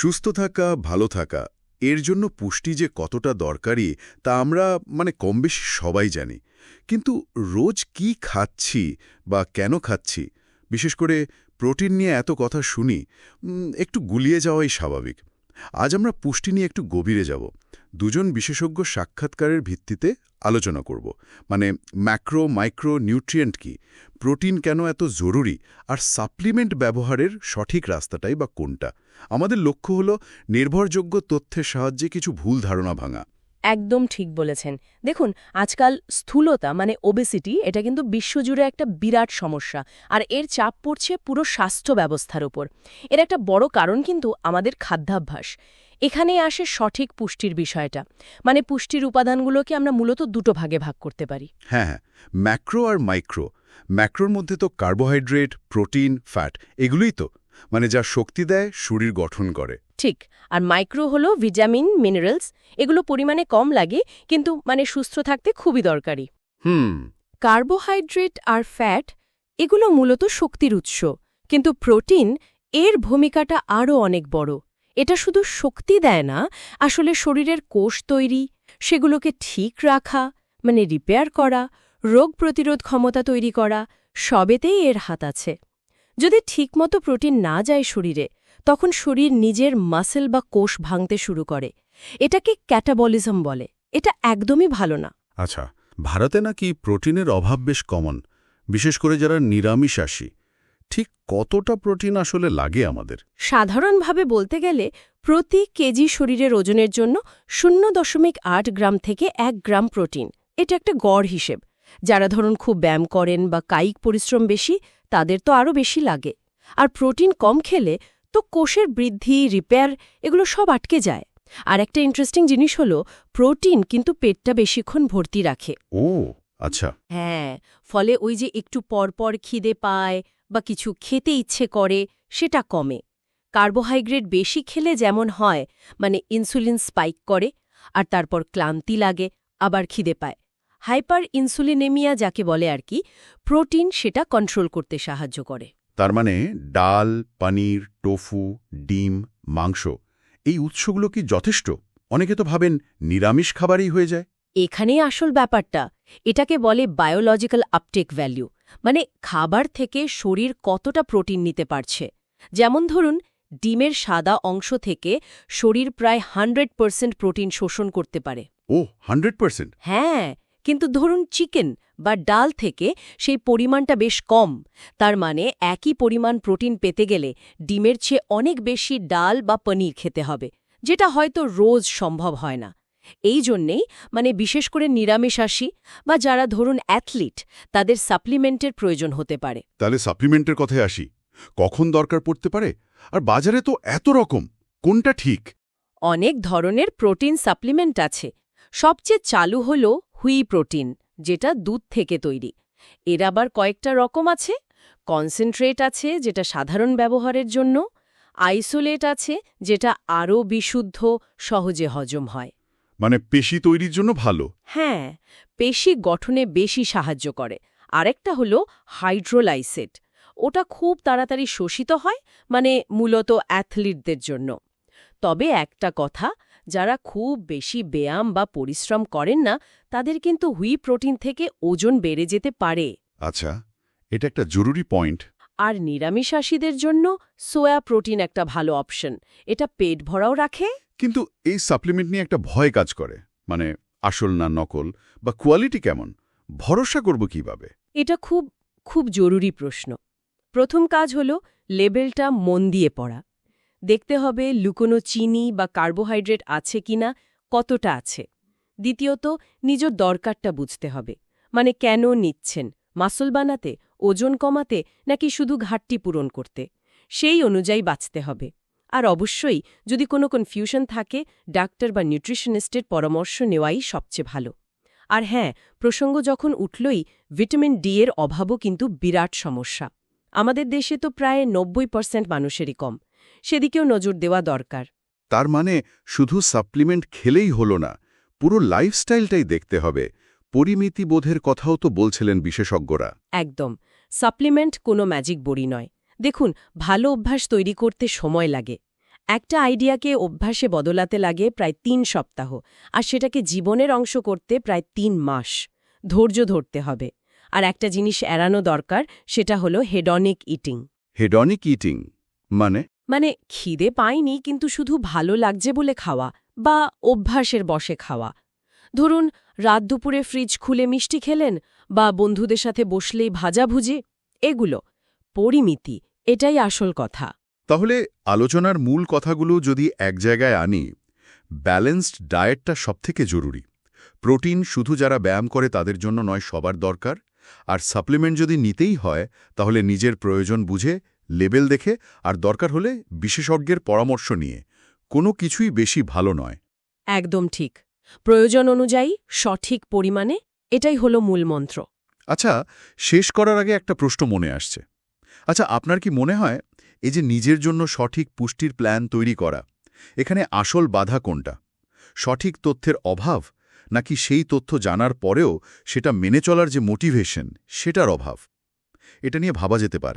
সুস্থ থাকা, ভালো থাকা, এর জন্য পুষ্টি যে কতটা দরকারি তা আমরা মানে কম বেশি সবাই জানি। কিন্তু রোজ কি খাচ্ছি বা কেন খাচ্ছি, বিশেষ করে প্রোটিন নিয়ে এত কথা শুনি একটু গুলিয়ে যাওয়াই স্বাভাবিক। আজ আমরা পুষ্টি নিয়ে একটু গভীরে যাব। দুজন বিশেষজ্ঞ সাক্ষাৎকারের ভিত্তিতে আলোচনা করব। মানে ম্যাক্রো, মাইক্রো নিউট্রিয়েন্ট কি? প্রোটিন কেন এত জরুরি? আর সাপ্লিমেন্ট ব্যবহারের সঠিক রাস্তাটাই বা কোনটা? আমাদের লক্ষ্য হলো নির্ভরযোগ্য তথ্যের সাহায্যে কিছু ভুল ধারণা ভাঙা। একদম ঠিক বলেছেন। দেখুন, আজকাল স্থূলতা মানে ওবেসিটি এটা কিন্তু বিশ্বজুড়ে একটা বিরাট সমস্যা, আর এর চাপ পড়ছে পুরো স্বাস্থ্য ব্যবস্থার উপর। এর একটা বড় কারণ কিন্তু আমাদের খাদ্যাভ্যাস। এখানে আসে সঠিক পুষ্টির বিষয়টা মানে পুষ্টির উপাদানগুলোকে আমরা মূলত দুটো ভাগে ভাগ করতে পারি। হ্যাঁ হ্যাঁ ম্যাক্রো আর মাইক্রো। ম্যাক্রোর মধ্যে তো কার্বোহাইড্রেট, প্রোটিন, ফ্যাট, এগুলোই তো মানে যা শক্তি দেয়, শরীর গঠন করে। ঠিক আর মাইক্রো হলো ভিটামিন মিনারেলস এগুলো পরিমাণে কম লাগে কিন্তু মানে সুস্থ থাকতে খুবই দরকারি। হুম। কার্বোহাইড্রেট আর ফ্যাট এগুলো মূলত শক্তির উৎস কিন্তু প্রোটিন এর ভূমিকাটা আরও অনেক বড়। এটা শুধু শক্তি দেয় না আসলে শরীরের কোষ তৈরি সেগুলোকে ঠিক রাখা মানে রিপেয়ার করা রোগ প্রতিরোধ ক্ষমতা তৈরি করা সবেতেই এর হাত আছে। যদি ঠিকমতো প্রোটিন না যায় শরীরে তখন শরীর নিজের মাসেল বা কোষ ভাঙতে শুরু করে। এটাকে ক্যাটাবলিজম বলে। এটা একদমই ভালো না। আচ্ছা ভারতে নাকি প্রোটিনের অভাব বেশ কমন বিশেষ করে যারা নিরামিষাশী। ঠিক কতটা প্রোটিন আসলে লাগে আমাদের? সাধারণভাবে বলতে গেলে প্রতি কেজি শরীরের ওজনের জন্য শূন্য দশমিক আট গ্রাম থেকে এক গ্রাম প্রোটিন। এটা একটা গড় হিসেব। যারা ধরুন খুব ব্যায়াম করেন বা কায়িক পরিশ্রম বেশি তাদের তো আরও বেশি লাগে। আর প্রোটিন কম খেলে তো কোষের বৃদ্ধি রিপেয়ার এগুলো সব আটকে যায়। আর একটা ইন্টারেস্টিং জিনিস হলো প্রোটিন কিন্তু পেটটা বেশিক্ষণ ভর্তি রাখে। ও আচ্ছা। হ্যাঁ ফলে ওই যে একটু পরপর খিদে পায় বা কিছু খেতে ইচ্ছে করে সেটা কমে। কার্বোহাইড্রেট বেশি খেলে যেমন হয় মানে ইনসুলিন স্পাইক করে আর তারপর ক্লান্তি লাগে আবার খিদে পায়। হাইপার ইনসুলিনেমিয়া যাকে বলে আর কি প্রোটিন সেটা কন্ট্রোল করতে সাহায্য করে। তার মানে ডাল পনির টোফু ডিম মাংস এই উৎসগুলো কি যথেষ্ট? অনেকে তো ভাবেন নিরামিষ খাবারই হয়ে যায়। এখানেই আসল ব্যাপারটা। এটাকে বলে বায়োলজিক্যাল আপটেক ভ্যালু মানে খাবার থেকে শরীর কতটা প্রোটিন নিতে পারছে। যেমন ধরুন ডিমের সাদা অংশ থেকে শরীর প্রায় হান্ড্রেড পার্সেন্ট প্রোটিন শোষণ করতে পারে। ও হান্ড্রেড পার্সেন্ট হ্যাঁ কিন্তু ধরুন চিকেন বা ডাল থেকে সেই পরিমাণটা বেশ কম। তার মানে একই পরিমাণ প্রোটিন পেতে গেলে ডিমের চেয়ে অনেক বেশি ডাল বা পনির খেতে হবে যেটা হয়তো রোজ সম্ভব হয় না। এই জন্যেই মানে বিশেষ করে নিরামিষাশী বা যারা ধরুন অ্যাথলিট তাদের সাপ্লিমেন্টের প্রয়োজন হতে পারে। তাহলে সাপ্লিমেন্টের কথায় আসি। কখন দরকার পড়তে পারে? আর বাজারে তো এত রকম কোনটা ঠিক? অনেক ধরনের প্রোটিন সাপ্লিমেন্ট আছে। সবচেয়ে চালু হল হুই প্রোটিন যেটা দুধ থেকে তৈরি। এর আবার কয়েকটা রকম আছে। কনসেন্ট্রেট আছে যেটা সাধারণ ব্যবহারের জন্য। আইসোলেট আছে যেটা আরও বিশুদ্ধ সহজে হজম হয়। মানে পেশি তৈরির জন্য ভালো? হ্যাঁ পেশি গঠনে বেশি সাহায্য করে। আরেকটা হল হাইড্রোলাইসেট। ওটা খুব তাড়াতাড়ি শোষিত হয় মানে মূলত অ্যাথলিটদের জন্য। তবে একটা কথা যারা খুব বেশি ব্যায়াম বা পরিশ্রম করেন না তাদের কিন্তু হুই প্রোটিন থেকে ওজন বেড়ে যেতে পারে। আচ্ছা এটা একটা জরুরি পয়েন্ট আর নিরামিষাশীদের জন্য সোয়া প্রোটিন একটা ভালো অপশন এটা পেট ভরাও রাখে। কিন্তু এই সাপ্লিমেন্ট নিয়ে একটা ভয় কাজ করে। মানে আসল না নকল বা কোয়ালিটি কেমন? ভরসা করব কীভাবে? এটা খুব খুব জরুরি প্রশ্ন। প্রথম কাজ হল লেবেলটা মন দিয়ে পড়া। দেখতে হবে লুকোনো চিনি বা কার্বোহাইড্রেট আছে কিনা, কতটা আছে। দ্বিতীয়ত, নিজের দরকারটা বুঝতে হবে। মানে কেন নিচ্ছেন? মাসল বানাতে, ওজন কমাতে, নাকি শুধু ঘাটতি পূরণ করতে? সেই অনুযায়ী বাঁচতে হবে। আর অবশ্যই, যদি কোনো কনফিউশন থাকে, ডাক্তার বা নিউট্রিশনিস্টের পরামর্শ নেওয়াই সবচেয়ে ভালো। আর হ্যাঁ প্রসঙ্গ যখন উঠলই ভিটামিন ডি এর অভাবও কিন্তু বিরাট সমস্যা। আমাদের দেশে তো প্রায় নব্বই পার্সেন্ট মানুষেরই কম। সেদিকেও নজর দেওয়া দরকার। তার মানে শুধু সাপ্লিমেন্ট খেলেই হলো না পুরো লাইফস্টাইলটাই দেখতে হবে। পরিমিতি বোধের কথাও তো বলছিলেন বিশেষজ্ঞরা। একদম সাপ্লিমেন্ট কোনো ম্যাজিক বড়ি নয়। দেখুন ভালো অভ্যাস তৈরি করতে সময় লাগে। একটা আইডিয়াকে অভ্যাসে বদলাতে লাগে প্রায় তিন সপ্তাহ আর সেটাকে জীবনের অংশ করতে প্রায় তিন মাস। ধৈর্য ধরতে হবে। আর একটা জিনিস এড়ানো দরকার সেটা হলো হেডনিক ইটিং হেডনিক ইটিং মানে? মানে খিদে পায়নি কিন্তু শুধু ভালো লাগছে বলে খাওয়া বা অভ্যাসের বসে খাওয়া। ধরুন, রাত দুপুরে ফ্রিজ খুলে মিষ্টি খেলেন বা বন্ধুদের সাথে বসলেই ভাজাভুজি, এগুলো। পরিমিতি, এটাই আসল কথা। তাহলে আলোচনার মূল কথাগুলো যদি এক জায়গায় আনি, ব্যালেন্সড ডায়েটটা সবথেকে জরুরি। প্রোটিন শুধু যারা ব্যায়াম করে তাদের জন্য নয়, সবার দরকার। আর সাপ্লিমেন্ট যদি নিতেই হয়, তাহলে নিজের প্রয়োজন বুঝে লেবেল দেখে আর দরকার হলে বিশেষজ্ঞের পরামর্শ নিয়ে। কোনো কিছুই বেশি ভালো নয়। একদম ঠিক। প্রয়োজন অনুযায়ী সঠিক পরিমাণে এটাই হলো মূল মন্ত্র। আচ্ছা শেষ করার আগে একটা প্রশ্ন মনে আসছে। আচ্ছা আপনার কি মনে হয় এই যে নিজের জন্য সঠিক পুষ্টির প্ল্যান তৈরি করা এখানে আসল বাধা কোনটা? সঠিক তথ্যের অভাব নাকি সেই তথ্য জানার পরেও সেটা মেনে চলার যে মোটিভেশন সেটার অভাব? এটা নিয়ে ভাবা যেতে পারে।